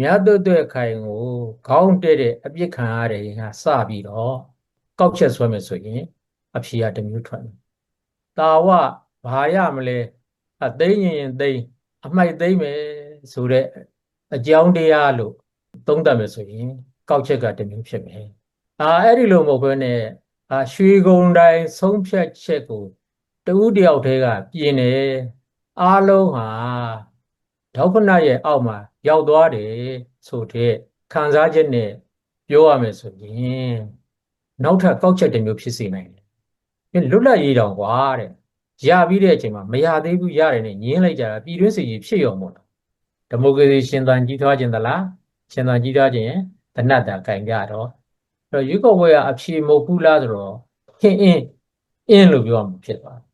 မြတ်သွတ်သွတ်ခိုင်ကိုခေါင်းတက်တဲ့အပြစ်ခံရတဲ့ရင်ကစပြီးတော့ကောက်ချက်ဆွဲမယ်ဆိုရင်အဖြေကတစ်မျိုးထွက်တယ်။တာဝဘာရမလဲအသိဉ္ရင်ရင်သိမ့်အမိုက်သိမ့်မယ်ဆိုတဲ့အကြောင်းတရားလို့သုံးသပ်မယ်ဆိုရင်ကောက်ချက်ကတစ်မျိုးဖြစ်မယ်။အာအဲ့ဒီလိုမဟုတ်ဘဲနဲ့အာရွှေကုံတိုင်းဆုံးဖြတ်ချက်ကိုတဦးတယောက်တည်းကပြင်နေအားလုံးဟာ ဒေါက္ခဏရဲ့အောက်မှာရောက်သွားတယ်ဆိုတဲ့ခံစားချက်နဲ့ပြောရမယ်ဆိုရင်နောက်ထပ်ကောက်ချက်တစ်မျိုးဖြစ်စေနိုင်တယ်။အဲလွတ်လပ်ရေးတောင်ကွာတဲ့။ရပြီးတဲ့အချိန်မှာမရသေးဘူးရတယ်နဲ့ညင်းလိုက်ကြတာပြည်တွင်းစီကြီးဖြစ်ရောမို့လား။ဒီမိုကရေစီရှင်သန်ကြီးထွားခြင်းသလား။ရှင်သန်ကြီးထွားခြင်းရင်တနတ်တာကင်ကြတော့အဲ့တော့ရွေးကောက်ပွဲကအဖြေမဟုတ်ဘူးလားဆိုတော့ဟင်းအင်းအင်းလို့ပြောမှဖြစ်သွားတယ်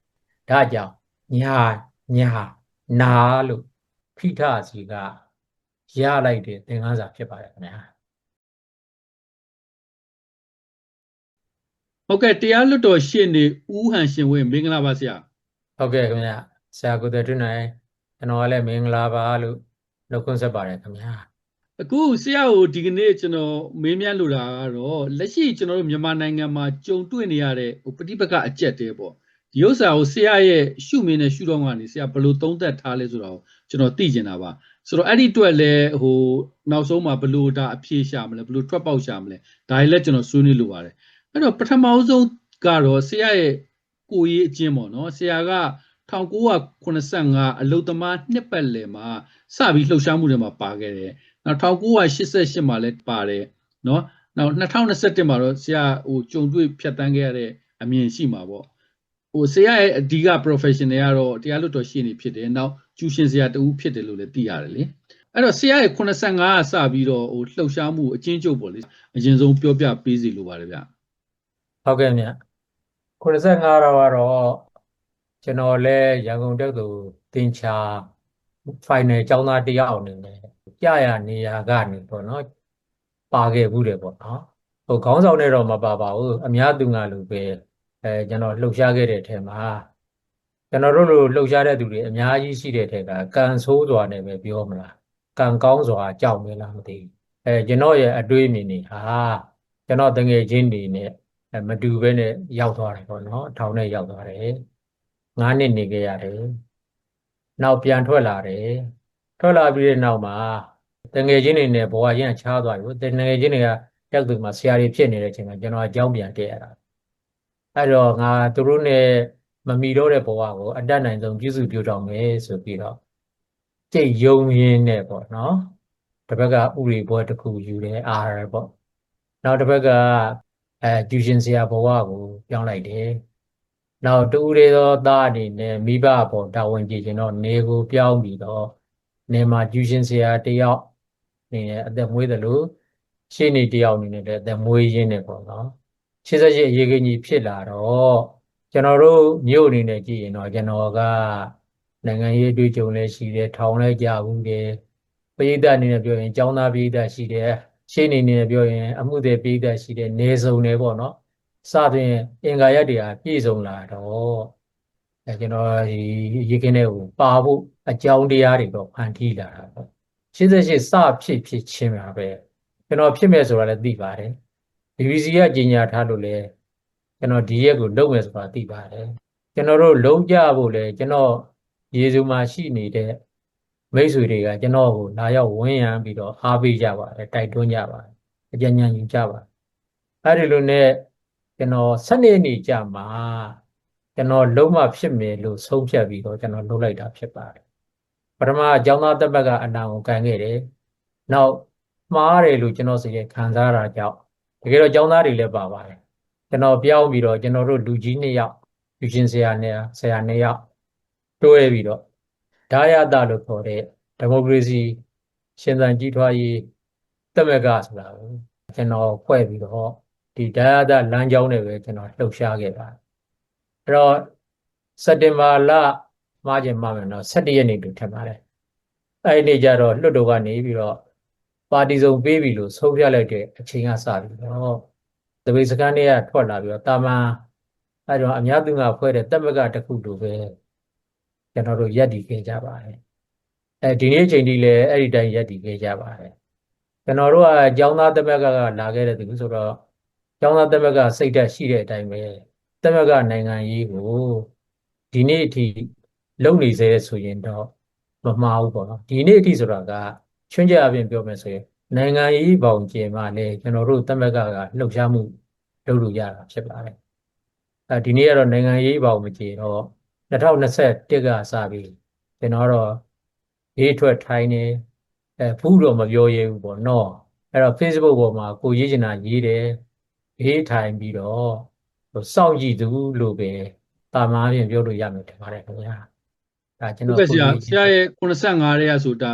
။ဒါကြောင့်ညာညာနာလို့ ဖိထစီကရလိုက်တဲ့သင်္ကန်းစာဖြစ်ပါတယ်ခင်ဗျာဟုတ်ကဲ့တရားလွတ်တော်ရှေ့နေဦးဟန်ရှင်ဝင်းမင်္ဂလာပါဆရာဟုတ်ကဲ့ခင်ဗျာဆရာကိုယ်တော်တွနိုင်ကျွန်တော်ကလည်းမင်္ဂလာပါလို့နှုတ်ခွန်းဆက်ပါတယ်ခင်ဗျာအခုဆရာကိုဒီကနေ့ကျွန်တော်မေးမြန်းလိုတာကတော့လက်ရှိကျွန်တော်တို့မြန်မာနိုင်ငံမှာကြုံတွေ့နေရတဲ့ဟိုပဋိပက္ခအကျက်တဲပေါ့ဒီဥစ္စာကိုဆရာရဲ့ရှုမြင်တဲ့ရှုထောင့်ကနေဆရာဘယ်လိုသုံးသပ်ထားလဲဆိုတော့ကျွ ကျွန်တော်သိကျင်တာပါဆိုတော့အဲ့ဒီအတွက်လဲဟိုနောက်ဆုံးမှာဘလို့ဒါအဖြေရှာမလဲဘလို့ထွက်ပေါက်ရှာမလဲဒါတွေလဲကျွန်တော်ဆွေးနွေးလိုပါတယ်အဲ့တော့ပထမဆုံးကတော့ဆရာရဲ့ကိုရေးအကျင့်ပေါ့နော်ဆရာက1985အလုသမားနှစ်ပတ်လည်မှာစပြီးလှုပ်ရှားမှုတွေမှာပါခဲ့တယ်နောက်1988မှာလည်းပါတယ်နော်နောက်2021မှာတော့ဆရာဟိုကြုံတွေ့ဖြတ်တန်းခဲ့ရတဲ့အမြင်ရှိမှာပေါ့ဟိုဆရာရဲ့အဓိက professional ကတော့တရားလွတ်တော်ရှေ့နေဖြစ်တယ်နောက် ကျူရှင်ဆရာတူဖြစ်တယ်လို့လည်းသိရတယ်လေအဲ့တော့ဆရာရဲ့85ကစပြီးတော့ဟိုလှုပ်ရှားမှုအချင်းကျုပ်ပေါ့လေအရင်ဆုံးပြောပြပေးစီလိုပါတယ်ဗျဟုတ်ကဲ့မြတ်85တော့ကတော့ကျွန်တော်လည်းရန်ကုန်တက္ကသိုလ်သင်္ချာ final ကျောင်းသားတစ်ယောက်အနေနဲ့ကြာရနေရာကနေပေါ့နော်ပါခဲ့ဘူးတယ်ပေါ့နော်ဟိုခေါင်းဆောင်နဲ့တော့မပါပါဘူးအများသူငါလူပဲအဲကျွန်တော်လှုပ်ရှားခဲ့တဲ့အထက်မှာ ကျွန်တော်တို့လိုလှုပ်ရှားတဲ့သူတွေအများကြီးရှိတဲ့ထက်ကကံဆိုးစွာနဲ့ပဲပြောမလားကံကောင်းစွာကြောက်မလားမသိဘူးအဲကျွန်တော်ရဲ့အတွေးအမြင်တွေဟာကျွန်တော်တငယ်ချင်းတွေနဲ့အဲမတူဘဲနဲ့ရောက်သွားတယ်ပေါ့နော်ထောင်နဲ့ရောက်သွားတယ်ငါးနှစ်နေခဲ့ရတယ်နောက်ပြန်ထွက်လာတယ်ထွက်လာပြီးတဲ့နောက်မှာတငယ်ချင်းတွေနဲ့ဘဝရင်းချားသွားပြီတငယ်ချင်းတွေကတက်သူမှာဆရာတွေဖြစ်နေတဲ့အချိန်မှာကျွန်တော်အကြောင်းပြန်တက်ရတာအဲ့တော့ငါသူတို့နဲ့ မမီတော့တဲ့ဘဝကိုအတတ်နိုင်ဆုံးပြုစုပြောထောင်မယ်ဆိုပြီးတော့ကြိတ်ယုံရင်းနဲ့ပေါ့နော်တစ်ဘက်ကဥရိဘွဲတစ်ခုယူတယ်အားရပေါ့နောက်တစ်ဘက်ကအဲကျူရှင်ဆရာဘဝကိုပြောင်းလိုက်တယ်နောက်တူရဲသောသားအနေနဲ့မိဘပေါ်တာဝန်ကြည့်ခြင်းတော့နေကိုပြောင်းပြီးတော့နေမှာကျူရှင်ဆရာတယောက်နေနဲ့အသက်မွေးတယ်လို့ရှေ့နေတယောက်အနေနဲ့လည်းအသက်မွေးရင်းနဲ့ပေါ့နော်88အရေးကြီးဖြစ်လာတော့ ကျွန်တော်တို့မြို့အနေနဲ့ကြည့်ရင်တော့ကျွန်တော်ကနိုင်ငံရေးအတွေ့အကြုံလည်းရှိတယ်ထောင်လည်းကြာဘူးတယ်ပရိသတ်အနေနဲ့ပြောရင်ចောင်းသားပရိသတ်ရှိတယ်ရှေ့နေအနေနဲ့ပြောရင်အမှုတွေပရိသတ်ရှိတယ်နေစုံတယ်ပေါ့နော်စသဖြင့်အင်္ဂါရက်တွေကပြည့်စုံလာတော့အဲကျွန်တော်ဒီရေခင်းတဲ့ကိုပါဖို့အကြောင်းတရားတွေတော့ဖန်တီးလာတာပေါ့88စဖြစ်ဖြစ်ချင်းပါပဲကျွန်တော်ဖြစ်မယ်ဆိုတာလည်းသိပါတယ် BBC ကကြီးညာထားလို့လည်း ကျွန်တော်ဒီရက်ကိုလုပ်မယ်ဆိုတာသိပါတယ်ကျွန်တော်တို့လုံးကြဖို့လည်းကျွန်တော်ယေရှုမှာရှိနေတဲ့မိတ်ဆွေတွေကကျွန်တော်ကိုလာရောက်ဝန်းရံပြီးတော့အားပေးကြပါတယ်တိုက်တွန်းကြပါတယ်အကြံဉာဏ်ယူကြပါတယ်အဲဒီလိုနဲ့ကျွန်တော်7နှစ်နေကြမှာကျွန်တော်လုံးဝဖြစ်မယ်လို့ဆုံးဖြတ်ပြီးတော့ကျွန်တော်လုပ်လိုက်တာဖြစ်ပါတယ်ပထမအကြောင်းသားတက်ဘက်ကအနာကိုခံခဲ့တယ်နောက်မှားတယ်လို့ကျွန်တော်စိတ်ခံစားရတာကြောင့်တကယ်တော့ကျောင်းသားတွေလည်းပါပါတယ် ကျွန်တော်ပြောင်းပြီးတော့ကျွန်တော်တို့လူကြီးနှစ်ယောက်လူချင်းဆရာနဲ့ဆရာနှစ်ယောက်တွဲပြီးတော့ဒါယတလို့ခေါ်တဲ့ဒီမိုကရေစီရှင်သန်ကြီးထွားရေးတက်မကဆိုတာကိုကျွန်တော်ဖွဲ့ပြီးတော့ဒီဒါယတလမ်းကြောင်းတွေပဲကျွန်တော်လှုပ်ရှားခဲ့ပါတယ်အဲ့တော့စက်တင်ဘာလမှားခြင်းမှမယ်တော့17ရက်နေ့တူထပ်ပါတယ်အဲ့ဒီနေ့ကျတော့လွတ်တော်ကနေပြီးတော့ပါတီစုံပေးပြီလို့ဆုံးဖြတ်လိုက်တဲ့အချိန်ကစပြီးတော့ တပိတ်စကန်တွေကထွက်လာပြီးတော့တာမန်အဲ့တော့အများသူငါဖွဲ့တဲ့တက်မကတစ်ခုလိုပဲကျွန်တော်တို့ရက်တည်ခဲ့ကြပါတယ်အဲဒီနေ့ချိန်ထိလည်းအဲ့ဒီတိုင်းရက်တည်ခဲ့ကြပါတယ်ကျွန်တော်တို့ကကျောင်းသားတမက်ကကလာခဲ့တဲ့သူဆိုတော့ကျောင်းသားတမက်ကစိတ်ဓာတ်ရှိတဲ့အတိုင်းပဲတမက်ကနိုင်ငံရေးကိုဒီနေ့အထိလုံနေစေဆိုရင်တော့မမှားဘူးပေါ့နော်ဒီနေ့အထိဆိုတာကချွင်းချက်အပြင်ပြောမယ်ဆိုရင် နိုင်ငံရေးပေါင်ကျင်မှလည်းကျွန်တော်တို့တမက်ကကလှုပ်ရှားမှုလုပ်လို့ရတာဖြစ်ပါတယ်အဲဒီနေ့ကတော့နိုင်ငံရေးပေါင်မကျင်တော့2021ကစပြီးကျွန်တော်တော့ရေးထွက်ထိုင်းနေအဲဘူးတော့မပြောရဘူးပေါ့နော်အဲ့တော့ Facebook ပေါ်မှာကိုရေးချင်တာရေးတယ်ရေးထိုင်ပြီးတော့ဟိုစောင့်ကြည့်သူလို့ပဲတာမားပြင်ပြောလို့ရမယ်ထင်ပါတယ်ခင်ဗျာဒါကျွန်ဟုတ်တော်ကဲ့ဆရာကိုရေးဆရာရဲ့85ရဲဆိုတာ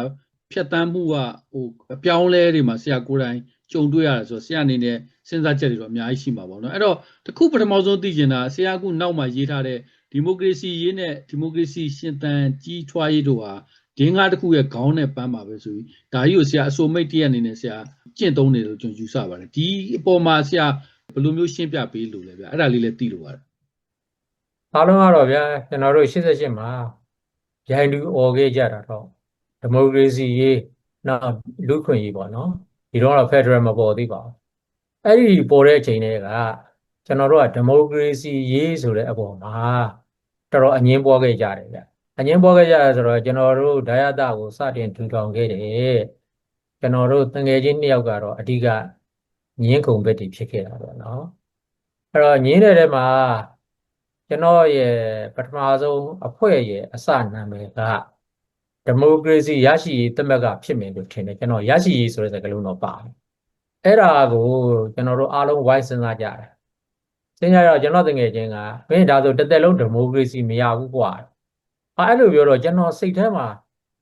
ဖြတ်တန်းမှုကဟိုအပြောင်းလဲတွေမှာဆရာကိုယ်တိုင်ကြုံတွေ့ရတယ်ဆိုတော့ဆရာအနေနဲ့စဉ်းစားချက်တွေတော့အများကြီးရှိမှာပေါ့နော်အဲ့တော့တခုပထမဆုံးသိချင်တာဆရာကနောက်မှာရေးထားတဲ့ဒီမိုကရေစီရေးနဲ့ဒီမိုကရေစီရှင်သန်ကြီးထွားရေးတို့ဟာဒင်းကားတစ်ခုရဲ့ခေါင်းနဲ့ပန်းပါပဲဆိုပြီးဒါကြီးကိုဆရာအစိုးမိတ်တရက်အနေနဲ့ဆရာကျင့်သုံးတယ်လို့ကျွန်တော်ယူဆပါတယ်ဒီအပေါ်မှာဆရာဘယ်လိုမျိုးရှင်းပြပေးလို့လဲဗျအဲ့ဒါလေးလည်းသိလို့ပါတယ်အားလုံးကတော့ဗျာကျွန်တော်တို့88မှာဂျိုင်းလူអော်ခဲ့ကြတာတော့ ဒီမိုကရေစီရေးနောက်လူ့ခွင့်ရေးပေါ့နော်ဒီတော့တော့ဖက်ဒရယ်မပေါ်သေးပါဘူးအဲ့ဒီပေါ်တဲ့အချိန်တွေကကျွန်တော်တို့ကဒီမိုကရေစီရေးဆိုတဲ့အပေါ်မှာတော်တော်အငင်းပွားခဲ့ကြတယ်ဗျအငင်းပွားခဲ့ကြရဆိုတော့ကျွန်တော်တို့ဒါယတကိုစတင်ထူထောင်ခဲ့တယ်ကျွန်တော်တို့တငယ်ချင်းနှစ်ယောက်ကတော့အဓိကငင်းခုန်ဘက်တွေဖြစ်ခဲ့တာပေါ့နော်အဲ့တော့ငင်းတဲ့ထဲမှာကျွန်တော်ရဲ့ပထမဆုံးအဖွဲ့ရဲ့အစနာမည်က ဒီမိုကရေစီရရှိရေးသမက်ကဖြစ်မယ်လို့ထင်တယ်ကျွန်တော်ရရှိရေးဆိုတဲ့စကားလုံးတော့ပါတယ်အဲ့ဒါကိုကျွန်တော်တို့အားလုံးဝိုင်းစဉ်းစားကြတယ်စဉ်းစားတော့ကျွန်တော်တကယ်ချင်းကဘင်းဒါဆိုတစ်သက်လုံးဒီမိုကရေစီမရဘူးကွာအဲ့လိုပြောတော့ကျွန်တော်စိတ်ထဲမှာ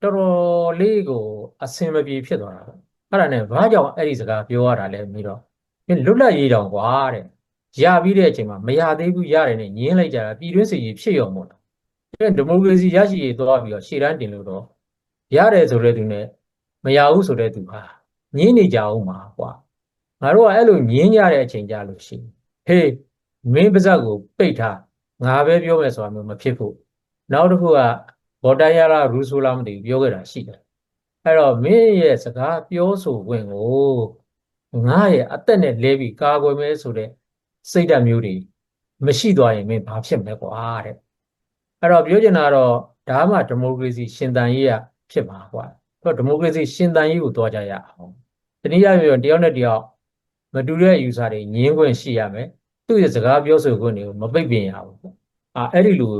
တော်တော်လေးကိုအဆင်မပြေဖြစ်သွားတာပေါ့အဲ့ဒါနဲ့ဘာကြောင့်အဲ့ဒီစကားပြောရတာလဲပြီးတော့လွတ်လပ်ရေးတောင်ကွာတဲ့ရပြီးတဲ့အချိန်မှာမရသေးဘူးရတယ်နဲ့ညင်းလိုက်ကြတာပြည်တွင်းစစ်ရေးဖြစ်ရောမို့လားအဲ ဒီမိုကရေစီရရှိရေးသွားပြီးတော့ရှေ့တန်းတင်လို့တော့ရတယ်ဆိုတဲ့သူနဲ့မရဘူးဆိုတဲ့သူဟာညင်းနေကြအောင်ပါကွာငါတို့ကအဲ့လိုညင်းကြတဲ့အချိန်ကြလို့ရှိရင်ဟေးမင်းပါဇက်ကိုပိတ်ထားငါပဲပြောမယ်ဆိုတာမျိုးမဖြစ်ဖို့နောက်တစ်ခုကဘော်တိုင်ယာလာရူဆိုလာမသိဘူးပြောခဲ့တာရှိတယ်အဲ့တော့မင်းရဲ့စကားပြောဆိုခွင့်ကိုငါရဲ့အသက်နဲ့လဲပြီးကာကွယ်မယ်ဆိုတဲ့စိတ်ဓာတ်မျိုးတွေမရှိသွားရင်မင်းဘာဖြစ်မလဲကွာတဲ့ အဲ့တော့ပြောချင်တာတော့ဒါမှဒီမိုကရေစီရှင်သန်ရေးရဖြစ်မှာကွာအဲ့တော့ဒီမိုကရေစီရှင်သန်ရေးကိုတွားကြရအောင်တနည်းအားဖြင့်တယောက်နဲ့တယောက်မတူတဲ့ user တွေညင်းခွင့်ရှိရမယ်သူ့ရဲ့စကားပြောဆိုခွင့်တွေကိုမပိတ်ပင်ရဘူးပေါ့အာအဲ့ဒီလို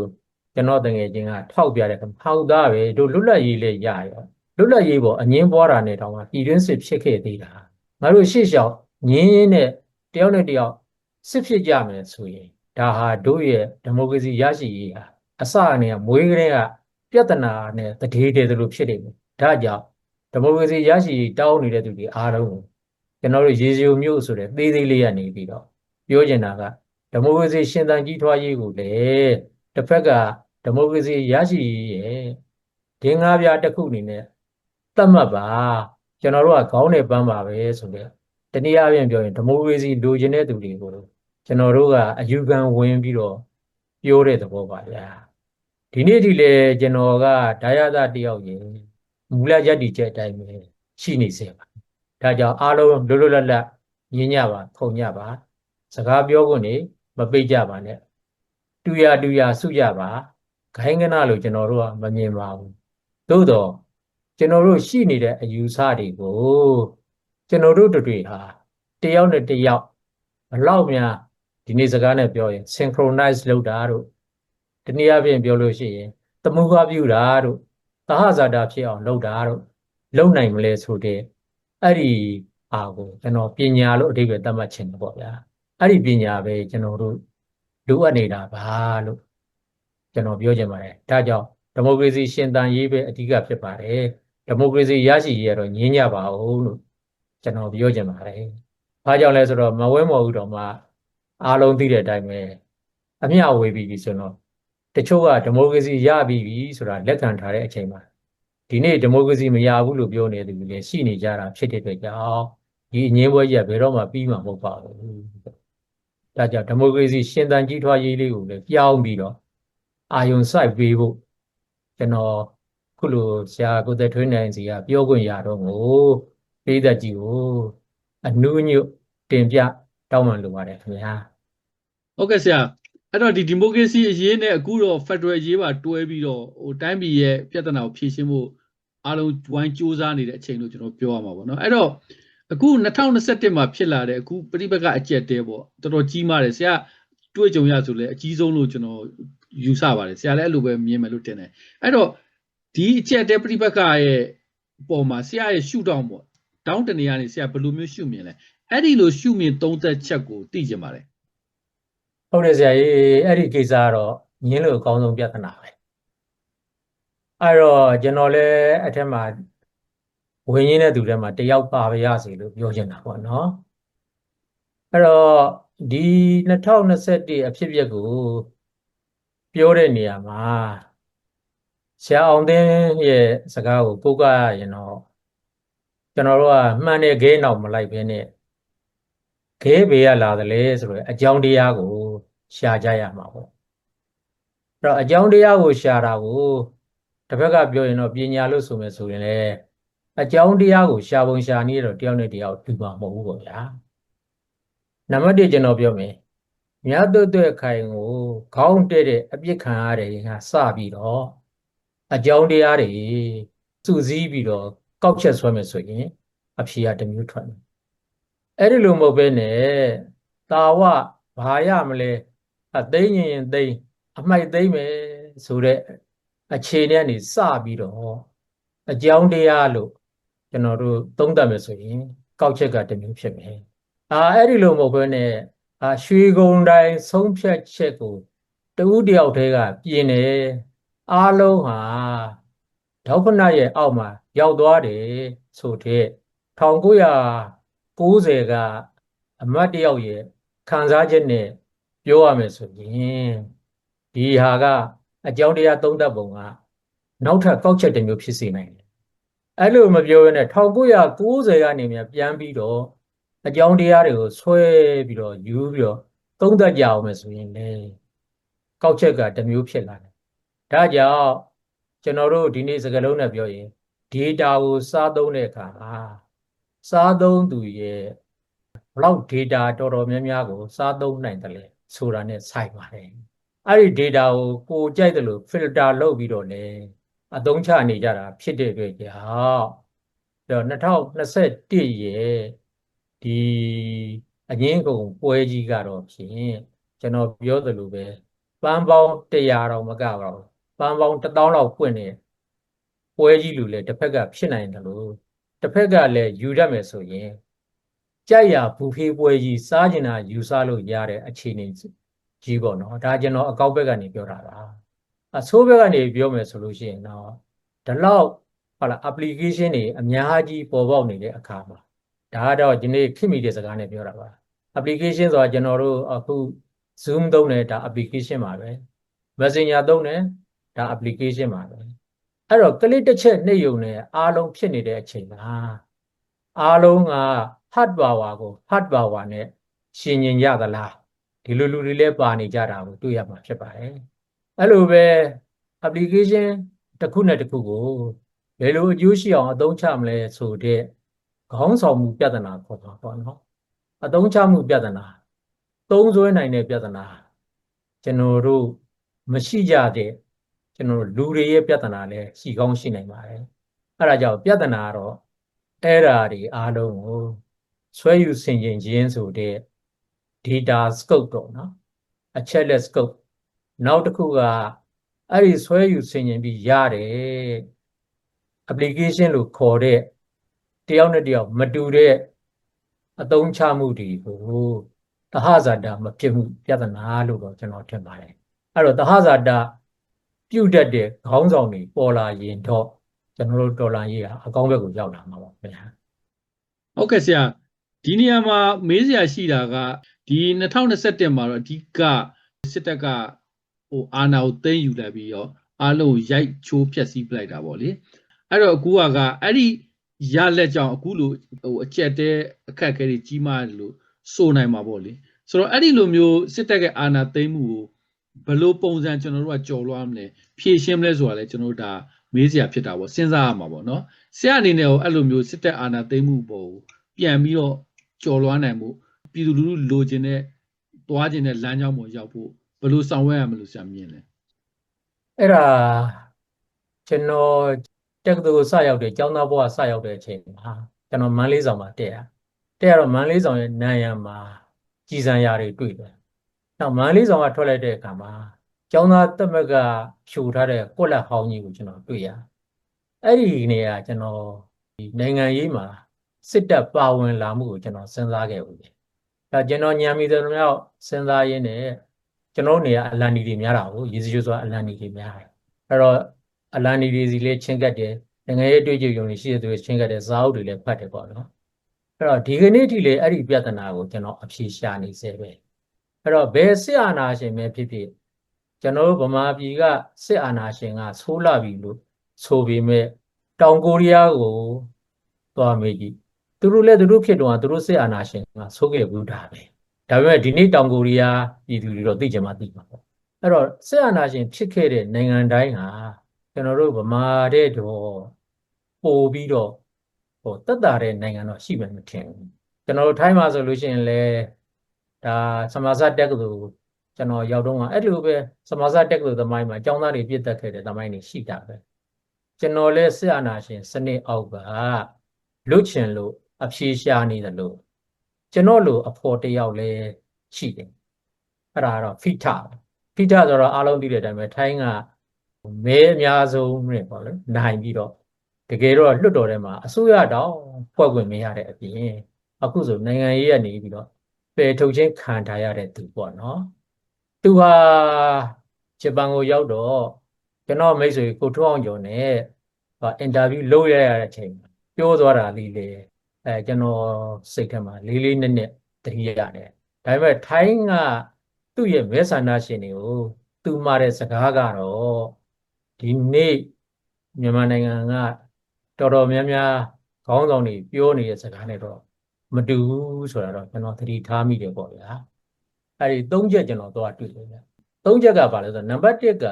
ကျွန်တော်တငယ်ချင်းကထောက်ပြတဲ့ဟောက်သားပဲတို့လွတ်လပ်ရေးလေးရရောလွတ်လပ်ရေးပေါ်အငင်းပွားတာနဲ့တောင်မှပြည်တွင်းစစ်ဖြစ်ခဲ့သေးတာငါတို့ရှေ့လျှောက်ညင်းရင်းနဲ့တယောက်နဲ့တယောက်စစ်ဖြစ်ကြမယ်ဆိုရင်ဒါဟာတို့ရဲ့ဒီမိုကရေစီရရှိရေးဟာ အစအနေနဲ့မွေးကလေးကပြဿနာနဲ့တထေးတယ်လို့ဖြစ်နေတယ်ဒါကြောင့်ဒီမိုကရေစီရရှိရေးတောင်းနေတဲ့သူတွေအားလုံးကိုကျွန်တော်တို့ရေစီယိုမျိုးဆိုတဲ့သေးသေးလေးကနေပြီးတော့ပြောချင်တာကဒီမိုကရေစီရှင်သန်ကြီးထွားရေးကိုလေတစ်ဖက်ကဒီမိုကရေစီရရှိရေးရဲ့ဒင်းငါးပြားတစ်ခုအနေနဲ့သတ်မှတ်ပါကျွန်တော်တို့ကခေါင်းနဲ့ပန်းပါပဲဆိုတဲ့တနည်းအားဖြင့်ပြောရင်ဒီမိုကရေစီလိုချင်တဲ့သူတွေကိုကျွန်တော်တို့ကအယူခံဝင်ပြီးတော့ပြောတဲ့သဘောပါဗျာ ဒီနေ့ဒီလေကျွန်တော်ကဒါယသတယောက်ရင်မူလယက်တီချက်အတိုင်းပဲရှိနေစေပါဒါကြောင့်အားလုံးလွတ်လွတ်လပ်လပ်ညင်ညပါခုံညပါ စကားပြောခွင့်နေမပိတ်ကြပါနဲ့တူရတူရစုကြပါခိုင်းကနလို့ကျွန်တော်တို့ကမမြင်ပါဘူးသို့တော့ကျွန်တော်တို့ရှိနေတဲ့အယူဆတွေကိုကျွန်တော်တို့တွေဟာတယောက်နဲ့တယောက်ဘလောက်များဒီနေ့စကားနဲ့ပြောရင် synchronize လုပ်တာတို့ တနည်းအားဖြင့်ပြောလို့ရှိရင်သမုခပြုတာတို့သဟဇာတာဖြစ်အောင်လုပ်တာတို့လုပ်နိုင်မလဲဆိုတဲ့အဲ့ဒီအားကိုကျွန်တော်ပညာလို့အဓိပ္ပာယ်သတ်မှတ်ခြင်းပေါ့ဗျာအဲ့ဒီပညာပဲကျွန်တော်တို့လိုအပ်နေတာပါလို့ကျွန်တော်ပြောချင်ပါတယ်ဒါကြောင့်ဒီမိုကရေစီရှင်သန်ရေးပဲအဓိကဖြစ်ပါတယ်ဒီမိုကရေစီရရှိရေးကတော့ငြင်းကြပါဦးလို့ကျွန်တော်ပြောချင်ပါတယ်။ဘာကြောင့်လဲဆိုတော့မဝဲမော်ဦးတော်မှာအားလုံးသိတဲ့အတိုင်းပဲအမျှဝေပြီးပြီဆိုတော့ တချို့ကဒီမိုကရေစီရပြီးပြီဆိုတာလက်ခံထားတဲ့အချိန်မှာဒီနေ့ဒီမိုကရေစီမရဘူးလို့ပြောနေတယ်လူတွေရှိနေကြတာဖြစ်တဲ့အတွက်ကြောင့်ဒီအငင်းပွဲကြီးကဘယ်တော့မှပြီးမှာမဟုတ်ပါဘူး။ဒါကြောင့်ဒီမိုကရေစီရှင်သန်ကြီးထွားရေးလေးကိုလည်းပြောင်းပြီးတော့အာယုံစိုက်ပေးဖို့ကျွန်တော်ခုလိုဆရာကိုသက်ထွေးနိုင်စီကပြောခွင့်ရတော့ငိုပြည်သက်ကြီးကိုအနုညွတ်တင်ပြတောင်းပန်လိုပါတယ်ခင်ဗျာဟုတ်ကဲ့ဆရာ အဲ့တော့ဒီဒီမိုကရေစီအရေးနဲ့အခုတော့ Federal အရေးပါတွဲပြီးတော့ဟိုတိုင်းပြည်ရဲ့ပြဿနာကိုဖြေရှင်းဖို့အားလုံးဝိုင်းကြိုးစားနေတဲ့အချိန်လို့ကျွန်တော်ပြောရမှာပေါ့နော်အဲ့တော့အခု2021မှာဖြစ်လာတဲ့အခုပြိပကအကျက်တဲပေါ့တော်တော်ကြီးမားတယ်ဆရာတွေ့ကြုံရဆိုလဲအကြီးဆုံးလို့ကျွန်တော်ယူဆပါတယ်ဆရာလည်းအဲ့လိုပဲမြင်မယ်လို့ထင်တယ်အဲ့တော့ဒီအကျက်တဲပြိပကရဲ့ပုံမှာဆရာရဲ့ရှုထောင့်ပေါ့တောင်းတနေရနေဆရာဘယ်လိုမျိုးရှုမြင်လဲအဲ့ဒီလိုရှုမြင်သုံးသက်ချက်ကိုသိကြပါတယ် ဟုတ်တယ်ဆရာကြီးအဲ့ဒီကိစ္စကတော့ညင်းလို့အကောင်းဆုံးပြဿနာပဲအဲ့တော့ကျွန်တော်လည်းအထက်မှာဝင်ရင်းတဲ့သူတွေမှာတယောက်ပါပါရစေလို့ပြောချင်တာပေါ့နော်အဲ့တော့ဒီ2021အဖြစ်အပျက်ကိုပြောတဲ့နေရာမှာဆရာအောင်သိန်းရဲ့စကားကိုကိုးကားရရင်တော့ကျွန်တော်တို့ကမှန်တဲ့ဂဲနောက်မလိုက်ဘဲနဲ့ ခဲဘေးကလာတယ်လေဆိုတော့အကြောင်းတရားကိုရှာကြရမှာပေါ့အဲ့တော့အကြောင်းတရားကိုရှာတာကိုတစ်ဖက်ကပြောရင်တော့ပညာလို့ဆိုမယ်ဆိုရင်လည်းအကြောင်းတရားကိုရှာပုံရှာနည်းတော့တယောက်နဲ့တယောက်တူမှာမဟုတ်ဘူးပေါ့ဗျာနံပါတ်1ကျွန်တော်ပြောမယ်မြတ်သွတ်သွဲ့ခိုင်ကိုခေါင်းတဲ့တဲ့အပြစ်ခံရတဲ့ရင်ကစပြီးတော့အကြောင်းတရားတွေစုစည်းပြီးတော့ကောက်ချက်ဆွဲမယ်ဆိုရင်အဖြေကတစ်မျိုးထွက်တယ် အဲ့ဒီလိုမဟုတ်ဘဲနဲ့တာဝဘာရမလဲအသိဉ္ရင်သိမ်းအမိုက်သိမ်းမယ်ဆိုတဲ့အခြေအနေကနေစပြီးတော့အကြောင်းတရားလို့ကျွန်တော်တို့သုံးသပ်မယ်ဆိုရင် ကောက်ချက်ကတစ်မျိုးဖြစ်မယ်။အာအဲ့ဒီလိုမဟုတ်ဘဲနဲ့အာရွှေကုံတိုင်းဆုံးဖြတ်ချက်ကိုတဦးတယောက်တည်းကပြင်တယ်အားလုံးဟာဒေါဖနရဲ့အောက်မှာရောက်သွားတယ်ဆိုတဲ့ 1990ကအမတ်တယောက်ရဲ့ခံစားချက်နဲ့ပြောရမယ်ဆိုရင်ဒီဟာကအကြောင်းတရားသုံးသပ်ပုံကနောက်ထပ်ကောက်ချက်တစ်မျိုးဖြစ်စေနိုင်တယ်အဲ့လိုမပြောရနဲ့1990ကနေမြန်ပြန်ပြီးတော့အကြောင်းတရားတွေကိုဆွဲပြီးတော့ယူပြီးတော့သုံးသပ်ကြအောင်မယ်ဆိုရင်လေကောက်ချက်ကတစ်မျိုးဖြစ်လာတယ်ဒါကြောင့်ကျွန်တော်တို့ဒီနေ့စကားလုံးနဲ့ပြောရင် data ကိုစားသုံးတဲ့အခါမှာ စားသုံးသူရဲ့ဘလောက် data တော်တော်များများကို စားသုံးနိုင်တယ်လဲဆိုတာနဲ့ဆိုင်ပါတယ်အဲ့ဒီ data ကိုကိုကြိုက်တယ်လို့ filter လုပ်ပြီးတော့လေအသုံးချနေကြတာဖြစ်တဲ့အတွက်ကြောင့်တော့2021ရဲ့ဒီအငင်းကုန်ပွဲကြီးကတော့ဖြင့်ကျွန်တော်ပြောသလိုပဲပန်းပေါင်း100တောင်မကပါဘူးပန်းပေါင်း1000လောက်ပွင့်နေပွဲကြီးလူလည်းတစ်ဖက်ကဖြစ်နိုင်တယ်လို့ တစ်ဖက်ကလည်းယူတတ်မယ်ဆိုရင်ကြိုက်ရဘူဖေးပွဲကြီးစားကျင်တာယူစားလို့ရတဲ့အခြေအနေကြီးပေါ့နော်ဒါကျွန်တော်အကောက်ဘက်ကနေပြောတာပါအဆိုးဘက်ကနေပြောမယ်ဆိုလို့ရှိရင်တော့ဒီလောက်ဟုတ်လား application တွေအများကြီးပေါ်ပေါက်နေတဲ့အခါမှာဒါကတော့ဒီနေ့ဖြစ်မိတဲ့စကားနဲ့ပြောတာပါ application ဆိုတာကျွန်တော်တို့အခု Zoom သုံးတယ်ဒါ application ပါပဲ Messenger သုံးတယ်ဒါ application ပါပဲ အဲ့တော့ click တစ်ချက်နှိပ်ရုံနဲ့အားလုံးဖြစ်နေတဲ့အချိန်မှာအားလုံးက hard power ကို hard power နဲ့ရှင်ញင်ရသလားဒီလိုလူတွေလည်းပါနေကြတာကိုတွေ့ရမှာဖြစ်ပါတယ်အဲ့လိုပဲ application တစ်ခုနဲ့တစ်ခုကိုဘယ်လိုအကျိုးရှိအောင်အသုံးချမလဲဆိုတဲ့ခေါင်းဆောင်မှုပြဿနာခေါ်တာပေါ့နော်အသုံးချမှုပြဿနာသုံးစွဲနိုင်တဲ့ပြဿနာကျွန်တော်တို့မရှိကြတဲ့ ကျွန်တော်တို့လူတွေရဲ့ပြဿနာလည်းရှိကောင်းရှိနိုင်ပါတယ်အဲ့ဒါကြောင့်ပြဿနာကတော့အဲ့ဓာတွေအားလုံးကိုဆွဲယူဆင်ခြင်ခြင်းဆိုတဲ့ data scope တော့နော်အချက်လက် scope နောက်တစ်ခုကအဲ့ဒီဆွဲယူဆင်ခြင်ပြီးရတယ် application လို့ခေါ်တဲ့တယောက်နဲ့တယောက်မတူတဲ့အသုံးချမှုတွေကိုသဟဇာတမဖြစ်မှုပြဿနာလို့တော့ကျွန်တော်ထင်ပါတယ်အဲ့တော့သဟဇာတ ပြုတ်တတ်တဲ့ခေါင်းဆောင်တွေပေါ်လာရင်တော့ကျွန်တော်တို့ဒေါ်လာရေးဟာအကောင်းဘက်ကိုရောက်လာမှာပါခင်ဗျာဟုတ်ကဲ့ဆရာဒီနေရာမှာမေးစရာရှိတာကဒီ2021မှာတော့အဓိကစစ်တပ်ကဟိုအာဏာကိုသိမ်းယူလိုက်ပြီးတော့အားလုံးကိုရိုက်ချိုးဖျက်ဆီးပလိုက်တာပေါ့လေအဲ့တော့အခုကအဲ့ဒီရလက်ကြောင့်အခုလိုဟိုအကျက်တဲအခက်အခဲတွေကြီးမားတယ်လို့ဆိုနိုင်မှာပေါ့လေဆိုတော့အဲ့ဒီလိုမျိုးစစ်တပ်ရဲ့အာဏာသိမ်းမှုကို ဘယ်လိုပုံစံကျွန်တော်တို့ကကြော်လွှားမလဲဖြည့်ရှင်းမလဲဆိုတာလဲကျွန်တော်တို့ဒါမေးစရာဖြစ်တာပေါ့စဉ်းစားရမှာပေါ့နော်ဆရာအနေနဲ့ရောအဲ့လိုမျိုးစစ်တပ်အာဏာသိမ်းမှုပေါ်ကိုပြန်ပြီးတော့ကြော်လွှားနိုင်မှုပြည်သူလူထုလိုချင်တဲ့သွားချင်တဲ့လမ်းကြောင်းပေါ်ရောက်ဖို့ဘယ်လိုဆောင်ရွက်ရမလို့ဆရာမြင်လဲအဲ့ဒါကျွန်တော်တက္ကသိုလ်စရောက်တယ်ကျောင်းသားဘဝစရောက်တဲ့အချိန်မှာကျွန်တော်မန္တလေးဆောင်မှာတက်ရတက်ရတော့မန္တလေးဆောင်ရဲ့နန်းရံမှာကြည်စံရာတွေတွေ့တယ်။ နောက်မန္တလေးဆောင်ကထွက်လိုက်တဲ့အခါမှာကျောင်းသားတက်မက်ကဖြူထားတဲ့ကွက်လက်ဟောင်းကြီးကိုကျွန်တော်တွေ့ရ။အဲ့ဒီနေရာကျွန်တော်ဒီနိုင်ငံရေးမှာစစ်တပ်ပါဝင်လာမှုကိုကျွန်တော်စဉ်းစားခဲ့ဘူး။ဒါကျွန်တော်ညံမီတဲ့မြောက်စဉ်းစားရင်းနဲ့ကျွန်တော်တို့နေရာအလန်ဒီတွေများတာကိုရေစကြိုဆိုတာအလန်ဒီတွေများတယ်။အဲ့တော့အလန်ဒီတွေစီလေးချင်းကပ်တယ်နိုင်ငံရေးတွေ့ကြုံတွေရှိတဲ့သူတွေချင်းကပ်တယ်ဇာတ်အုပ်တွေလည်းဖတ်တယ်ပေါ့နော်။အဲ့တော့ဒီကနေ့ထိလေအဲ့ဒီပြဿနာကိုကျွန်တော်အဖြေရှာနေစေပဲ။ အဲ့တော့ဘယ်စစ်အာဏာရှင်ပဲဖြစ်ဖြစ်ကျွန်တော်တို့ဗမာပြည်ကစစ်အာဏာရှင်ကဆိုးလာပြီလို့ဆိုပေမဲ့တောင်ကိုရီးယားကိုသွားမေးကြည့်သူတို့လည်းသူတို့ဖြစ်တော့သူတို့စစ်အာဏာရှင်ကဆိုးခဲ့ဘူးဒါပဲဒါပေမဲ့ဒီနေ့တောင်ကိုရီးယားပြည်သူတွေတော့သိကြမှာသိမှာပေါ့အဲ့တော့စစ်အာဏာရှင်ဖြစ်ခဲ့တဲ့နိုင်ငံတိုင်းဟာကျွန်တော်တို့ဗမာတဲ့တော့ပို့ပြီးတော့ဟိုတက်တာတဲ့နိုင်ငံတော့ရှိမှမထင်ဘူးကျွန်တော်တို့ထိုင်းမှာဆိုလို့ရှိရင်လည်း ဒါစမာစတက်ကတူကျွန်တော်ရောက်တော့ကအဲ့လိုပဲစမာစတက်ကတူသမိုင်းမှာအကြောင်းသားတွေပြစ်တက်ခဲ့တဲ့သမိုင်းတွေရှိတာပဲကျွန်တော်လည်းစစ်အာဏာရှင်စနစ်အောက်ကလွတ်ချင်လို့အဖြေရှာနေတယ်လို့ကျွန်တော်လိုအဖို့တယောက်လည်းရှိတယ်အဲ့ဒါကတော့ဖိထဖိထဆိုတော့အားလုံးသိတဲ့အတိုင်းပဲထိုင်းကမဲအများဆုံးနဲ့ပေါ့လေနိုင်ပြီးတော့တကယ်တော့လွတ်တော်ထဲမှာအစိုးရတောင်ဖွဲ့ခွင့်မရတဲ့အပြင်အခုဆိုနိုင်ငံရေးကနေပြီးတော့ ပယ်ထုတ်ခြင်းခံထားရတဲ့သူပေါ့နော်သူဟာဂျပန်ကိုရောက်တော့ကျွန်တော်မိတ်ဆွေကိုထွန်းအောင်ကျော်နဲ့အင်တာဗျူးလုပ်ရရတဲ့အချိန်မှာပြောသွားတာလေးလေအဲကျွန်တော်စိတ်ထဲမှာလေးလေးနက်နက်တတိရတယ်ဒါပေမဲ့ထိုင်းကသူ့ရဲ့မဲဆန္ဒရှင်တွေကိုသူမှာတဲ့စကားကတော့ဒီနေ့မြန်မာနိုင်ငံကတော်တော်များများခေါင်းဆောင်တွေပြောနေတဲ့စကားနဲ့တော့ မတူဘူးဆိုတာတော့ကျွန်တော်သတိထားမိတယ်ပေါ့ဗျာအဲဒီသုံးချက်ကျွန်တော်တော့တွေ့တယ်ဗျသုံးချက်ကဘာလဲဆိုတော့နံပါတ်1က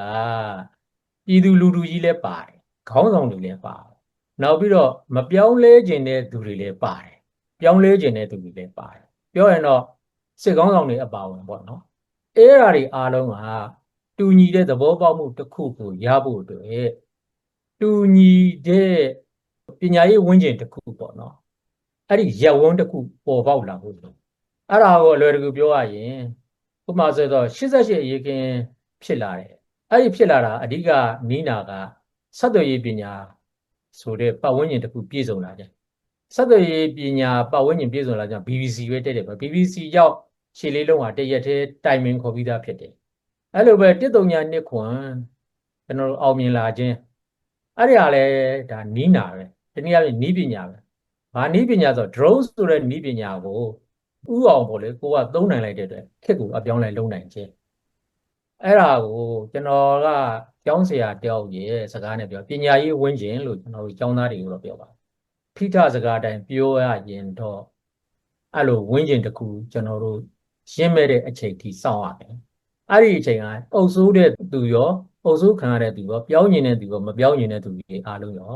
ပြည်သူလူထုကြီးလည်းပါတယ်ခေါင်းဆောင်တွေလည်းပါတယ်နောက်ပြီးတော့မပြောင်းလဲခြင်းတဲ့သူတွေလည်းပါတယ်ပြောင်းလဲခြင်းတဲ့သူတွေလည်းပါတယ်ပြောရင်တော့စစ်ကောင်းဆောင်တွေအပါဝင်ပေါ့နော်အဲ့ဓာတွေအားလုံးကတူညီတဲ့သဘောပေါက်မှုတစ်ခုကိုရဖို့အတွက်တူညီတဲ့ပညာရေးဝန်းကျင်တစ်ခုပေါ့နော် အဲ့ဒီရက်ဝန်းတစ်ခုပေါ်ပေါက်လာဖို့လို့အဲ့ဒါကိုအလွယ်တကူပြောရရင်ဥပမာဆိုတော့88အရေးကင်းဖြစ်လာတယ်အဲ့ဒီဖြစ်လာတာအဓိကနီးနာကဆက်သွယ်ရေးပညာဆိုတဲ့ပတ်ဝန်းကျင်တစ်ခုပြည့်စုံလာတယ်ဆက်သွယ်ရေးပညာပတ်ဝန်းကျင်ပြည့်စုံလာကြ BBC ပဲတက်တယ်ပဲ BBC ရောက်ရှေ့လေးလုံးဟာတရက်တည်းတိုင်ပင်ခေါ်ပြီးသားဖြစ်တယ်အဲ့လိုပဲတစ်တုံညာနှစ်ခွန်ကျွန်တော်တို့အောင်မြင်လာခြင်းအဲ့ဒီဟာလဲဒါနီးနာပဲဒီနေ့ကနီးပညာပဲ ဘာနီးပညာဆို drone ဆိုတဲ့နီးပညာကိုဥအောင်ပေါ့လေကိုကသုံးနိုင်လိုက်တဲ့အတွက်ခက်ကိုအပြောင်းလဲလုံးနိုင်ခြင်းအဲ့ဒါကိုကျွန်တော်ကကျောင်းဆရာတယောက်ရဲ့စကားနဲ့ပြောပညာရေးဝန်းကျင်လို့ကျွန်တော်တို့ကျောင်းသားတွေကိုတော့ပြောပါဖိထစကားတိုင်းပြောရရင်တော့အဲ့လိုဝန်းကျင်တစ်ခုကျွန်တော်တို့ရှင်းမဲ့တဲ့အချိန်ထိစောင့်ရတယ်အဲ့ဒီအချိန်ကအုပ်စိုးတဲ့သူရောအုပ်စိုးခံရတဲ့သူရောပြောင်းညင်တဲ့သူရောမပြောင်းညင်တဲ့သူတွေအားလုံးရော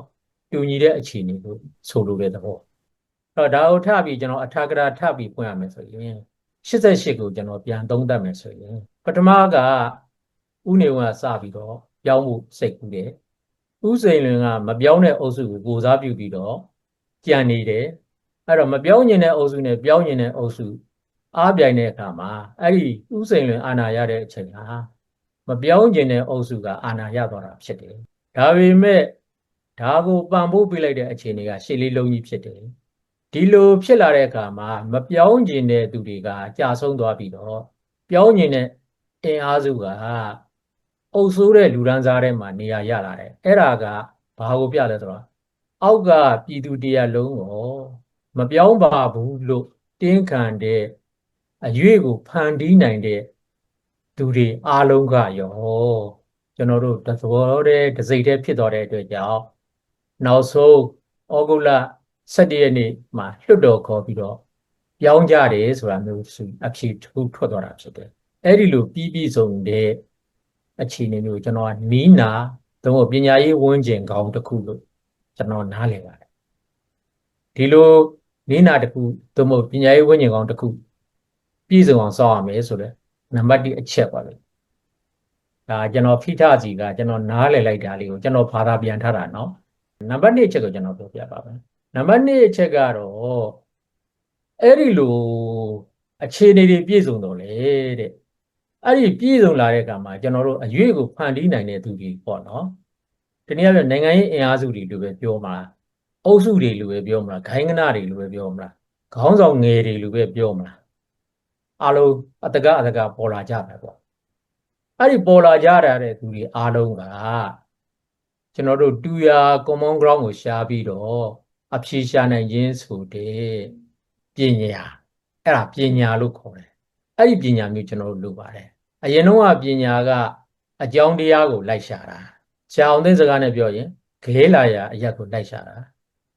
တူညီတဲ့အခြေအနေကိုဆိုလိုတဲ့သဘောအဲ့တော့ဒါကိုထပ်ပြီးကျွန်တော်အထာကရာထပ်ပြီးဖွင့်ရမယ်ဆိုရင်88ကိုကျွန်တော်ပြန်သုံးသပ်မယ်ဆိုရင်ပထမကဥနေဝကစပြီးတော့ပြောင်းမှုစိတ်ကူးတယ်ဥစိန်လွင်ကမပြောင်းတဲ့အုပ်စုကိုကိုစားပြုပြီးတော့ကြံနေတယ်အဲ့တော့မပြောင်းညင်တဲ့အုပ်စုနဲ့ပြောင်းညင်တဲ့အုပ်စုအားပြိုင်တဲ့အခါမှာအဲ့ဒီဥစိန်လွင်အာဏာရတဲ့အချိန်ဟာမပြောင်းညင်တဲ့အုပ်စုကအာဏာရသွားတာဖြစ်တယ်ဒါပေမဲ့ ဒါကိုပံ့ပိုးပေးလိုက်တဲ့အခြေအနေကရှေ့လေးလုံးကြီးဖြစ်တယ်ဒီလိုဖြစ်လာတဲ့အခါမှာမပြောင်းကျင်တဲ့သူတွေကကြာဆုံးသွားပြီးတော့ပြောင်းကျင်တဲ့အင်အားစုကအုပ်စိုးတဲ့လူဒန်းစားထဲမှာနေရာရလာတယ်အဲ့ဒါကဘာကိုပြလဲဆိုတော့အောက်ကပြည်သူတရားလုံးကိုမပြောင်းပါဘူးလို့တင်းခံတဲ့အရွေကိုဖန်တီးနိုင်တဲ့သူတွေအားလုံးကရောကျွန်တော်တို့သဘောတည်းတစိတ်တည်းဖြစ်သွားတဲ့အတွက်ကြောင့် နောက်ဆုံးဩဂုတ်လ17ရက်နေ့မှာလွတ်တော်ခေါ်ပြီးတော့ပြောင်းကြတယ်ဆိုတာမျိုးစုအဖြေထုတ်ထွက်သွားတာဖြစ်တယ်အဲ့ဒီလိုပြီးပြီးဆုံးတဲ့အခြေအနေမျိုးကျွန်တော်ကနီးနာတော့ပညာရေးဝန်းကျင်ကောင်းတစ်ခုလို့ကျွန်တော်နားလည်ပါတယ်ဒီလိုနီးနာတစ်ခုသို့မဟုတ်ပညာရေးဝန်းကျင်ကောင်းတစ်ခုပြည့်စုံအောင်ဆောင်ရမယ်ဆိုတော့နံပါတ်1အချက်ပါပဲဒါကျွန်တော်ဖိထစီကကျွန်တော်နားလည်လိုက်တာလေးကိုကျွန်တော်ဘာသာပြန်ထားတာနော် နံပါတ်2အချက်ကိုကျွန်တော်ပြောပြပါမယ်နံပါတ်2အချက်ကတော့အဲ့ဒီလိုအခြေအနေတွေပြည့်စုံတော့လေတဲ့အဲ့ဒီပြည့်စုံလာတဲ့အခါမှာကျွန်တော်တို့အရွေးကိုဖန်တီးနိုင်တဲ့သူတွေပေါ့နော်ဒီနေ့ကပြောနိုင်ငံရေးအင်အားစုတွေလို့ပဲပြောမှာအုပ်စုတွေလို့ပဲပြောမှာခိုင်းကနာတွေလို့ပဲပြောမှာခေါင်းဆောင်ငယ်တွေလို့ပဲပြောမှာအားလုံးအတကအတကပေါ်လာကြတယ်ပေါ့အဲ့ဒီပေါ်လာကြရတဲ့သူတွေအားလုံးက ကျွန်တော်တို့တူရာ common ground ကိုရှားပြီးတော့အဖြေရှာနိုင်ခြင်းဆိုတဲ့ပညာအဲ့ဒါပညာလို့ခေါ်တယ်အဲ့ဒီပညာမျိုးကျွန်တော်တို့လိုပါတယ်အရင်တော့ကပညာကအကြောင်းတရားကိုလိုက်ရှာတာဆရာအောင်သိစကားနဲ့ပြောရင်ခဲလာရာအရက်ကိုလိုက်ရှာတာ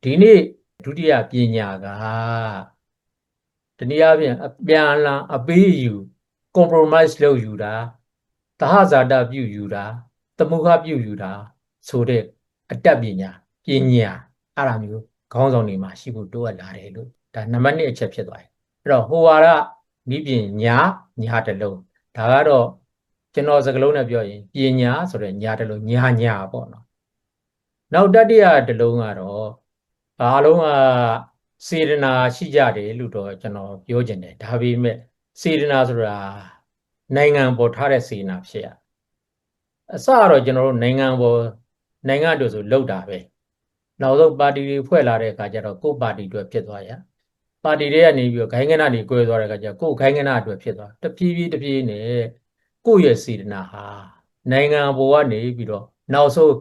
ဒီနေ့ဒုတိယပညာကတနည်းအားဖြင့်အပြန်အလှန်အပေးယူ compromise လုပ်ယူတာသဟဇာတပြုယူတာသမုခပြုယူတာ ဆိုတဲ့အတတ်ပညာပညာအဲ့ဒါမျိုးခေါင်းဆောင်တွေမှာရှိဖို့တိုးအပ်လာတယ်လို့ဒါနံပါတ်1အချက်ဖြစ်သွားတယ်အဲ့တော့ဟိုဝါဒနိပညာညာတစ်လုံးဒါကတော့ကျွန်တော်စကားလုံးနဲ့ပြောရင်ပညာဆိုတဲ့ညာတစ်လုံးညာညာပေါ့နော်နောက်တတိယတစ်လုံးကတော့အားလုံးကစေတနာရှိကြတယ်လို့တော့ကျွန်တော်ပြောချင်တယ်ဒါပေမဲ့စေတနာဆိုတာနိုင်ငံပေါ်ထားတဲ့စေတနာဖြစ်ရအစကတော့ကျွန်တော်တို့နိုင်ငံပေါ် နိုင်ငံတို့ဆိုလောက်တာပဲနောက်ဆုံးပါတီတွေဖွဲ့လာတဲ့အခါကျတော့ကိုယ့်ပါတီအတွက်ဖြစ်သွားရပါတီတွေကနေပြီးတော့ခိုင်းကနတွေကွဲသွားတဲ့အခါကျကိုယ့်ခိုင်းကနအတွက်ဖြစ်သွားတဖြည်းဖြည်းတဖြည်းနဲ့ကိုယ့်ရဲ့စေတနာဟာနိုင်ငံပေါ်ကနေပြီးတော့နောက်ဆုံး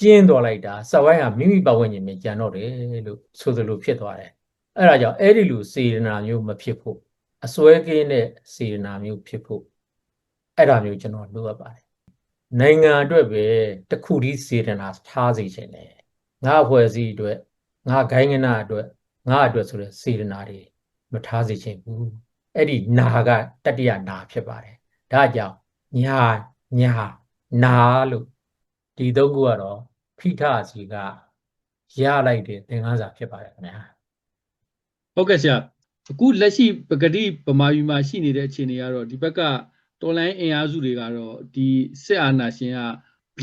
ကျင်းသွားလိုက်တာစက်ဝိုင်းဟာမိမိပတ်ဝန်းကျင်မှာကြံတော့တယ်လို့ဆိုသလိုဖြစ်သွားတယ်အဲ့ဒါကြောင့်အဲ့ဒီလိုစေတနာမျိုးမဖြစ်ဖို့အစွဲကင်းတဲ့စေတနာမျိုးဖြစ်ဖို့အဲ့ဒါမျိုးကျွန်တော်လိုအပ်ပါတယ် နိုင်ငံအတွက်ပဲတခုတည်းစေတနာထားစေချင်တယ်ငါအဖွဲ့အစည်းအတွက်ငါဂိုင်းကနာအတွက်ငါအတွက်ဆိုတဲ့စေတနာတွေမထားစေချင်ဘူးအဲ့ဒီနာကတတိယနာဖြစ်ပါတယ်ဒါကြောင့်ညာညာနာလို့ဒီသုံးခုကတော့ဖိထစီကရလိုက်တဲ့သင်ခန်းစာဖြစ်ပါတယ်ခင်ဗျာဟုတ်ကဲ့ဆရာအခုလက်ရှိပဂတိဗမာပြည်မှာရှိနေတဲ့အခြေအနေကတော့ဒီဘက်က တော်လိုင်းအင်အားစုတွေကတော့ဒီစစ်အာဏာရှင်က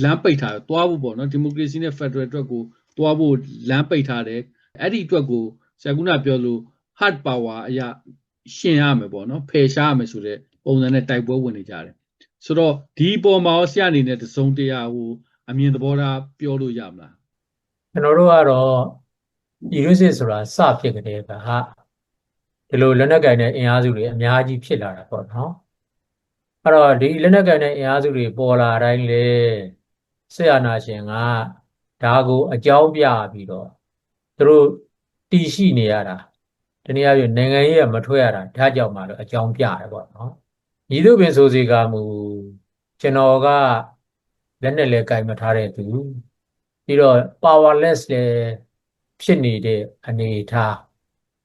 လမ်းပိတ်ထားတယ်တွားဖို့ပေါ့နော်ဒီမိုကရေစီနဲ့ဖက်ဒရယ်အတွက်ကိုတွားဖို့လမ်းပိတ်ထားတယ်အဲ့ဒီအတွက်ကိုဆရာကပြောလို့ hard power အရာရှင်ရမယ်ပေါ့နော်ဖယ်ရှားရမယ်ဆိုတဲ့ပုံစံနဲ့တိုက်ပွဲဝင်နေကြတယ်ဆိုတော့ဒီပေါ်မှာရောဆရာအနေနဲ့တစုံတရာဟိုအမြင်သဘောထားပြောလို့ရမလားကျွန်တော်တို့ကတော့ဒီလိုစစ်ဆိုတာစဖြစ်ကြတဲ့ကဟာဒီလိုလက်နက်ကင်တဲ့အင်အားစုတွေအများကြီးဖြစ်လာတာပေါ့နော် အဲ့တော့ဒီလက်နက်ကင်တဲ့အင်အားစုတွေပေါ်လာတိုင်းလေဆေအာနာရှင်ကဒါကိုအကြောင်းပြပြီးတော့သူတို့တည်ရှိနေရတာတနည်းအားဖြင့်နိုင်ငံရေးကမထွက်ရတာဒါကြောင့်မှလို့အကြောင်းပြတယ်ပေါ့နော်ညီတို့ပင်ဆိုစီကမူကျွန်တော်ကလက်နဲ့လည်းကင်မထားတဲ့သူပြီးတော့ powerless လည်းဖြစ်နေတဲ့အနေအထား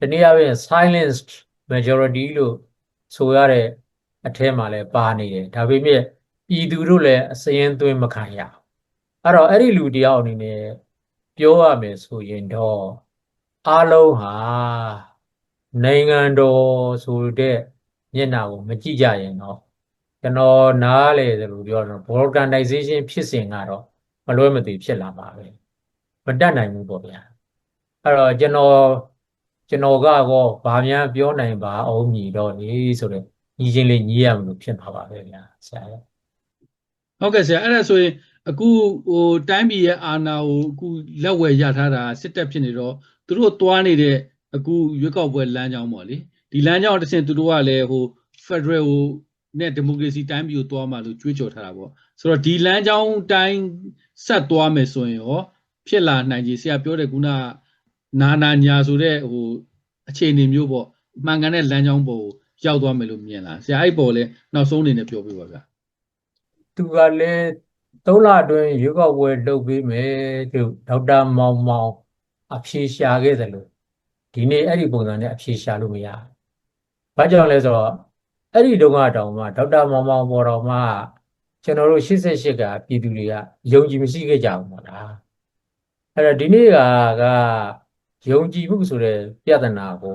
တနည်းအားဖြင့် silenced majority လို့ဆိုရတဲ့ အထဲမှာလည်းပါနေတယ်ဒါပေမဲ့ပြည်သူတို့လည်းအစရင်သွင်းမခံရအဲ့တော့အဲ့ဒီလူတယောက်အနေနဲ့ပြောရမယ်ဆိုရင်တော့အားလုံးဟာနိုင်ငံတော်ဆိုတဲ့မျက်နှာကိုမကြည့်ကြရင်တော့ကျွန်တော်နားလေတယ်လို့ပြောတော့ balkanization ဖြစ်စဉ်ကတော့မလွဲမသွေဖြစ်လာမှာပဲမတတ်နိုင်ဘူးပေါ့ဗျာအဲ့တော့ကျွန်တော်ကျွန်တော်ကတော့ဗာများပြောနိုင်ပါအောင်ညီတော့လေဆိုတော့ ညီချင်းလေးညီရမလို့ဖြစ်မှာပါပဲဗျာဆရာရဲ့ဟုတ်ကဲ့ဆရာအဲ့ဒါဆိုရင်အခုဟိုတိုင်းပြည်ရဲ့အာဏာကိုအခုလက်ဝယ်ရထားတာစစ်တပ်ဖြစ်နေတော့သူတို့သွားနေတဲ့အခုရွေးကောက်ပွဲလမ်းကြောင်းပေါ့လေဒီလမ်းကြောင်းတစ်ဆင့်သူတို့ကလည်းဟို Federal ဟိုနဲ့ဒီမိုကရေစီတိုင်းပြည်ကိုသွားမှလို့ကြွေးကြော်ထားတာပေါ့ဆိုတော့ဒီလမ်းကြောင်းတိုင်းဆက်သွားမယ်ဆိုရင်ရောဖြစ်လာနိုင်ကြီးဆရာပြောတဲ့ခုနနာနာညာဆိုတဲ့ဟိုအခြေအနေမျိုးပေါ့မှန်ကန်တဲ့လမ်းကြောင်းပေါ်ကို ရောက်သွားမယ်လို့မြင်လားဆရာအဲ့ပေါ်လဲနောက်ဆုံးအနေနဲ့ပြောပြပါဗျာသူကလည်းသုံးလအတွင်းရွေးကောက်ပွဲလုပ်ပေးမယ်သူဒေါက်တာမောင်မောင်အဖြေရှာခဲ့တယ်လို့ဒီနေ့အဲ့ဒီပုံစံနဲ့အဖြေရှာလို့မရဘူး။ဘာကြောင့်လဲဆိုတော့အဲ့ဒီတုန်းကတောင်မှဒေါက်တာမောင်မောင်ပေါ်တော်မှကျွန်တော်တို့88ကပြည်သူတွေကယုံကြည်မရှိခဲ့ကြဘူးမို့လားအဲ့တော့ဒီနေ့ကကယုံကြည်မှုဆိုတဲ့ပြဿနာကို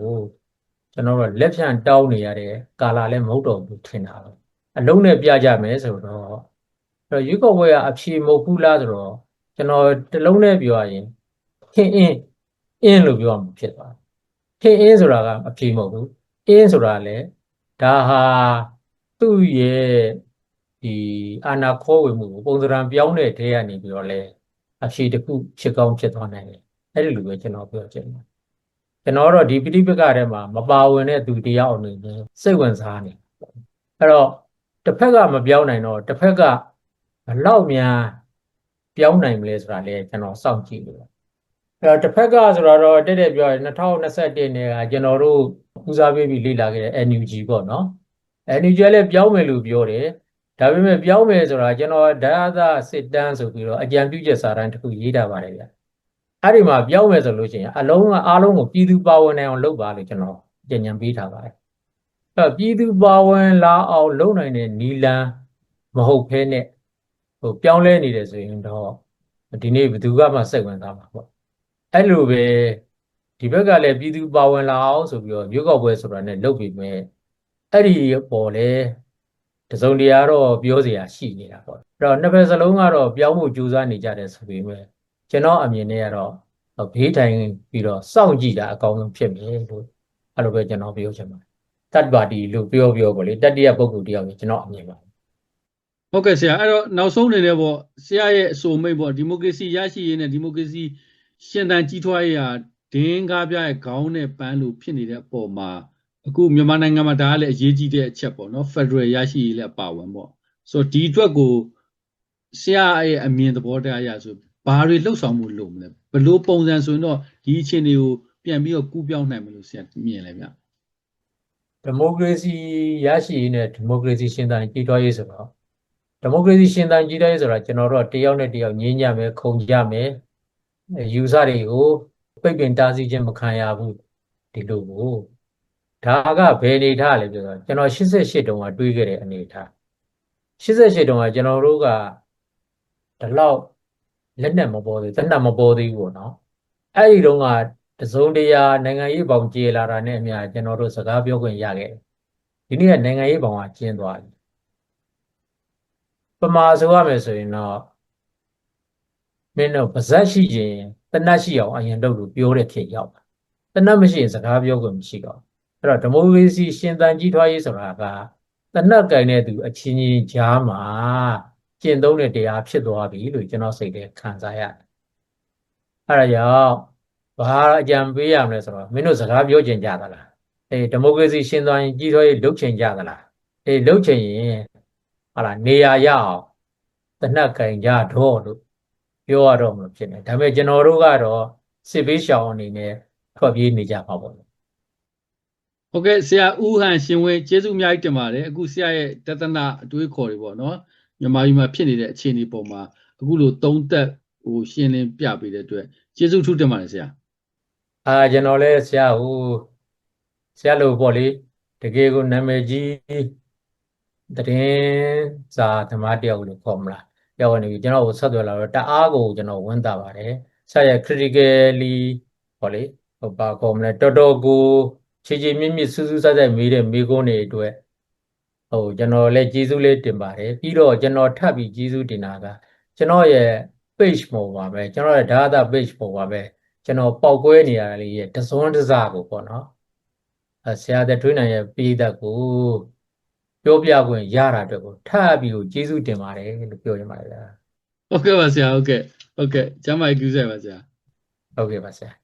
ကျွန်တော်တို့လက်ဖြန့်တောင်းနေရတဲ့ကာလာလည်းမဟုတ်တော့ဘူးထင်တာပဲအလုံးနဲ့ပြကြမယ်ဆိုတော့အဲ့တော့ရွေးကောက်ပွဲကအဖြေမဟုတ်ဘူးလားဆိုတော့ကျွန်တော်တစ်လုံးနဲ့ပြောရရင်ခင်းအင်းအင်းလို့ပြောမှဖြစ်သွားတယ်ခင်းအင်းဆိုတာကအဖြေမဟုတ်ဘူးအင်းဆိုတာလည်းဒါဟာသူ့ရဲ့ဒီအာနာခေါ်ဝင်မှုကိုပုံစံပြောင်းတဲ့တဲကနေပြီးတော့လဲအဖြေတစ်ခုဖြစ်ကောင်းဖြစ်သွားနိုင်တယ်အဲ့ဒီလိုပဲကျွန်တော်ပြောချင်တယ် ကျွန်တော်တော့ဒီပိဋိပက္ခထဲမှာမပါဝင်တဲ့သူတရားအနေနဲ့စိတ်ဝင်စားနေအဲ့တော့တစ်ဖက်ကမပြောင်းနိုင်တော့တစ်ဖက်ကဘလောက်များပြောင်းနိုင်မလဲဆိုတာလဲကျွန်တော်စောင့်ကြည့်လို့အဲ့တော့တစ်ဖက်ကဆိုတော့တက်တက်ပြောရင်2021နဲ့ကကျွန်တော်တို့ဦးစားပေးပြီးလေ့လာခဲ့တဲ့ NUG ပေါ့နော် NUG လည်းပြောင်းမယ်လို့ပြောတယ်ဒါပေမဲ့ပြောင်းမယ်ဆိုတာကျွန်တော်ဒါသာစစ်တမ်းဆိုပြီးတော့အကြံပြုချက်စာတမ်းတစ်ခုရေးတာပါတယ်ဗျ အဲ့ဒီမှာပြောင်းမယ်ဆိုလို့ရှိရင်အလုံးကအားလုံးကိုပြည်သူပါဝင်နိုင်အောင်လုပ်ပါလို့ကျွန်တော်ကြံဉာဏ်ပေးထားပါတယ်အဲ့တော့ပြည်သူပါဝင်လာအောင်လုပ်နိုင်တဲ့နီလန်းမဟုတ်ဖဲနဲ့ဟိုပြောင်းလဲနေတယ်ဆိုရင်တော့ဒီနေ့ဘယ်သူကမှစိတ်ဝင်စားမှာပေါ့အဲ့လိုပဲဒီဘက်ကလည်းပြည်သူပါဝင်လာအောင်ဆိုပြီးတော့ရွေးကောက်ပွဲဆိုတာနဲ့လုပ်ပြီးမဲ့အဲ့ဒီပေါ်လဲတစုံတရာတော့ပြောเสียရှိနေတာပေါ့အဲ့တော့နှစ်ဖက်စလုံးကတော့ပြောင်းဖို့ကြိုးစားနေကြတယ်ဆိုပေမဲ့ ကျွန်တော်အမြင်နဲ့ကတော့ဘေးထိုင်ပြီးတော့စောင့်ကြည့်တာအကောင်းဆုံးဖြစ်မယ်လို့အဲ့လိုပဲကျွန်တော်ပြောချင်ပါတယ်တတ်ပါတီလို့ပြောပြောပေါ့လေတတ္တိယပုဂ္ဂိုလ်တယောက်ကိုကျွန်တော်အမြင်ပါဟုတ်ကဲ့ဆရာအဲ့တော့နောက်ဆုံးအနေနဲ့ပေါ့ဆရာရဲ့အဆိုမိတ်ပေါ့ဒီမိုကရေစီရရှိရေးနဲ့ဒီမိုကရေစီရှင်သန်ကြီးထွားရေးဟာဒင်းကားပြရဲ့ခေါင်းနဲ့ပန်းလို့ဖြစ်နေတဲ့အပေါ်မှာအခုမြန်မာနိုင်ငံမှာဒါကလည်းအရေးကြီးတဲ့အချက်ပေါ့နော်ဖက်ဒရယ်ရရှိရေးလည်းပါဝင်ပေါ့ဆိုတော့ဒီအတွက်ကိုဆရာရဲ့အမြင်သဘောတရားအရဆို ဘာတွေလှုပ်ဆောင်မှုလုပ်မလဲဘယ်လိုပုံစံဆိုရင်တော့ဒီအခြေအနေကိုပြန်ပြီးတော့ကူးပြောင်းနိုင်မလို့ဆရာမြင်လဲဗျဒီမိုကရေစီရရှိရေးနဲ့ဒီမိုကရေစီရှင်သန်ကြီးထွားရေးဆိုတော့ဒီမိုကရေစီရှင်သန်ကြီးထွားရေးဆိုတာကျွန်တော်တို့ကတယောက်နဲ့တယောက်ငြင်းကြမယ်ခုံကြမယ်ယူဆတွေကိုပိတ်ပင်တားဆီးခြင်းမခံရဘူးဒီလိုကိုဒါကဘယ်အနေထားလဲပြောတော့ကျွန်တော်88တုန်းကတွေးခဲ့တဲ့အနေထား88တုန်းကကျွန်တော်တို့ကဒီလောက် လက်နဲ့မပေါ်သေးသက်နဲ့မပေါ်သေးဘူးပေါ့နော်အဲ့ဒီတုန်းကတစုံတရာနိုင်ငံရေးပေါင်ကျေလာတာနဲ့အမျှကျွန်တော်တို့စကားပြောခွင့်ရခဲ့တယ်ဒီနေ့ကနိုင်ငံရေးပေါင်ကကျင်းသွားပြီပမာဆိုရမယ်ဆိုရင်တော့မင်းတို့ပါဇက်ရှိရင်တနတ်ရှိအောင်အရင်လုပ်လို့ပြောတဲ့ဖြစ်ရောက်တာတနတ်မရှိရင်စကားပြောခွင့်မရှိတော့အဲ့တော့ဒီမိုကရေစီရှင်သန်ကြီးထွားရေးဆိုတာကတနတ်ကင်တဲ့သူအချင်းချင်းကြားမှာ ကျင့်သုံးတဲ့တရားဖြစ်သွားပြီလို့ကျွန်တော်စိတ်ထဲခံစားရတယ်အဲ့ဒါကြောင့်ဘာအကြံပေးရမလဲဆိုတော့မင်းတို့စကားပြောချင်ကြသလားအေးဒီမိုကရေစီရှင်သန်ကြီးထွားရေးလုပ်ချင်ကြသလားအေးလုပ်ချင်ရင်ဟာလာနေရာရအောင်တနတ်ကင်ကြတော့လို့ပြောရတော့မလို့ဖြစ်နေဒါပေမဲ့ကျွန်တော်တို့ကတော့စစ်ဘေးရှောင်အနေနဲ့ထွက်ပြေးနေကြပါပေါ့ဟုတ်ကဲ့ဆရာဦးဟန်ရှင်ဝင်းကျေးဇူးအများကြီးတင်ပါတယ်အခုဆရာရဲ့တသနာအတွေးခေါ်တွေပေါ့နော် မြန်မာပြည်မှာဖြစ်နေတဲ့အခြေအနေပေါ်မှာအခုလိုသုံးသက်ဟိုရှင်းလင်းပြပေးတဲ့အတွက်ကျေးဇူးထူးတင်ပါတယ်ဆရာအာကျွန်တော်လည်းဆရာဟိုဆရာလို့ပေါ့လေတကယ်ကိုနာမည်ကြီးတရင်စာသမားတယောက်လို့ခေါ်မလားပြောင်းနေပြီကျွန်တော်ကိုဆက်သွယ်လာတော့တအားကိုကျွန်တော်ဝန်တာပါတယ်ဆရာရဲ့ critically ပေါ့လေဟိုပါခေါ်မလဲတော်တော်ကိုခြေခြေမြင့်မြင့်စူးစူးဆက်ဆက်မေးတဲ့မေးခွန်းတွေအတွက် ဟိုကျွန်တော်လည်းကျေးဇူးလေးတင်ပါတယ်ပြီးတော့ကျွန်တော်ထပ်ပြီးကျေးဇူးတင်တာကကျွန်တော်ရဲ့ page ပေါ်ပါပဲကျွန်တော်ရဲ့ဒါသာ page ပေါ်ပါပဲကျွန်တော်ပောက်ကွဲနေရတာလေးရဲ့တစွန်းတစကိုပေါ့နော်အဲဆရာတဲ့ထွေးနိုင်ရဲ့ပြည်သက်ကိုပြောပြခွင့်ရတာအတွက်ကိုထပ်ပြီးကိုကျေးဇူးတင်ပါတယ်လို့ပြောချင်ပါတယ်ဗျာဟုတ်ကဲ့ပါဆရာဟုတ်ကဲ့ဟုတ်ကဲ့ကျမ်းမာရေးကူးဆိုင်ပါဆရာဟုတ်ကဲ့ပါဆရာ